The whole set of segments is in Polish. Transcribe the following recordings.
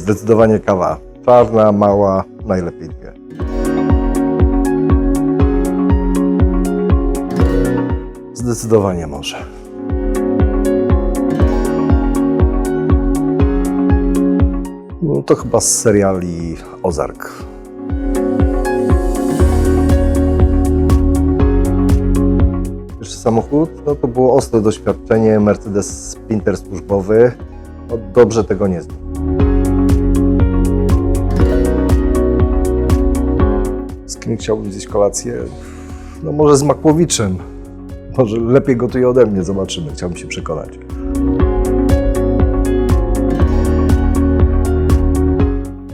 Zdecydowanie kawa. Czarna, mała, najlepiej dwie. Zdecydowanie może. No to chyba z seriali Ozark. Pierwszy samochód, no to było ostre doświadczenie, Mercedes Sprinter służbowy. No dobrze tego nie znam. Chciałbym zjeść kolację? No może z Makłowiczem. Może lepiej gotuje ode mnie, zobaczymy. Chciałbym się przekonać.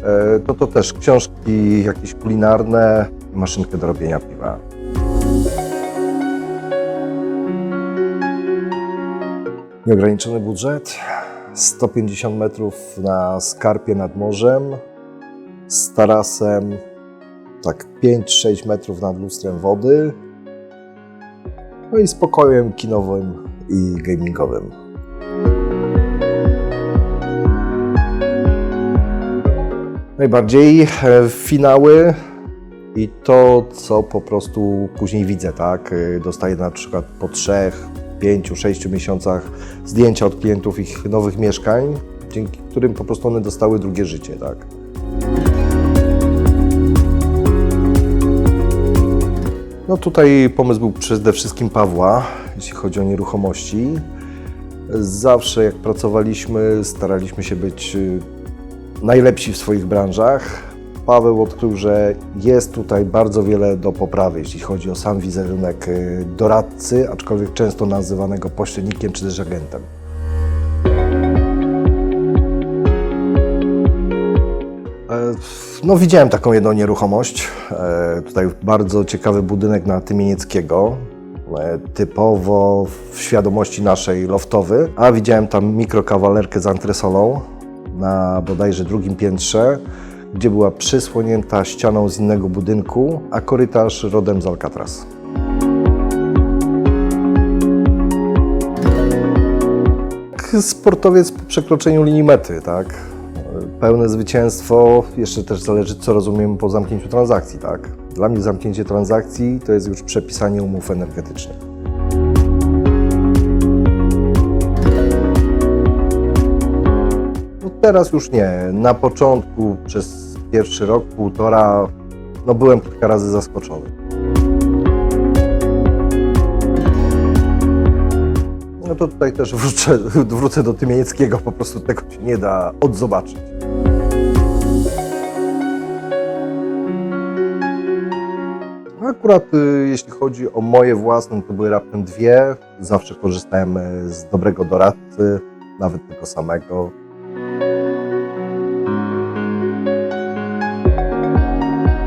E, To to też książki jakieś kulinarne, maszynkę do robienia piwa. Nieograniczony budżet, 150 metrów na skarpie nad morzem, z tarasem tak 5-6 metrów nad lustrem wody, no i spokojem kinowym i gamingowym. Najbardziej e, finały i to, co po prostu później widzę, tak? E, Dostaję na przykład po trzech, pięciu, sześciu miesiącach zdjęcia od klientów ich nowych mieszkań, dzięki którym po prostu one dostały drugie życie, tak? No tutaj pomysł był przede wszystkim Pawła, jeśli chodzi o nieruchomości. Zawsze jak pracowaliśmy, staraliśmy się być y, najlepsi w swoich branżach. Paweł odkrył, że jest tutaj bardzo wiele do poprawy, jeśli chodzi o sam wizerunek y, doradcy, aczkolwiek często nazywanego pośrednikiem czy też agentem. E, No, widziałem taką jedną nieruchomość. E, Tutaj bardzo ciekawy budynek na Tymienieckiego. E, Typowo w świadomości naszej loftowy, a widziałem tam mikrokawalerkę z antresolą na bodajże drugim piętrze, gdzie była przysłonięta ścianą z innego budynku, a korytarz rodem z Alcatraz. Jak Sportowiec po przekroczeniu linii mety, tak? Pełne zwycięstwo, jeszcze też zależy, co rozumiemy po zamknięciu transakcji, tak? Dla mnie zamknięcie transakcji to jest już przepisanie umów energetycznych. No teraz już nie. Na początku, przez pierwszy rok, półtora, no byłem kilka razy zaskoczony. To tutaj też wrócę, wrócę do Tymienieckiego, po prostu tego się nie da odzobaczyć. Akurat y, jeśli chodzi o moje własne, to były raptem dwie. Zawsze korzystałem y, z dobrego doradcy, nawet tego samego.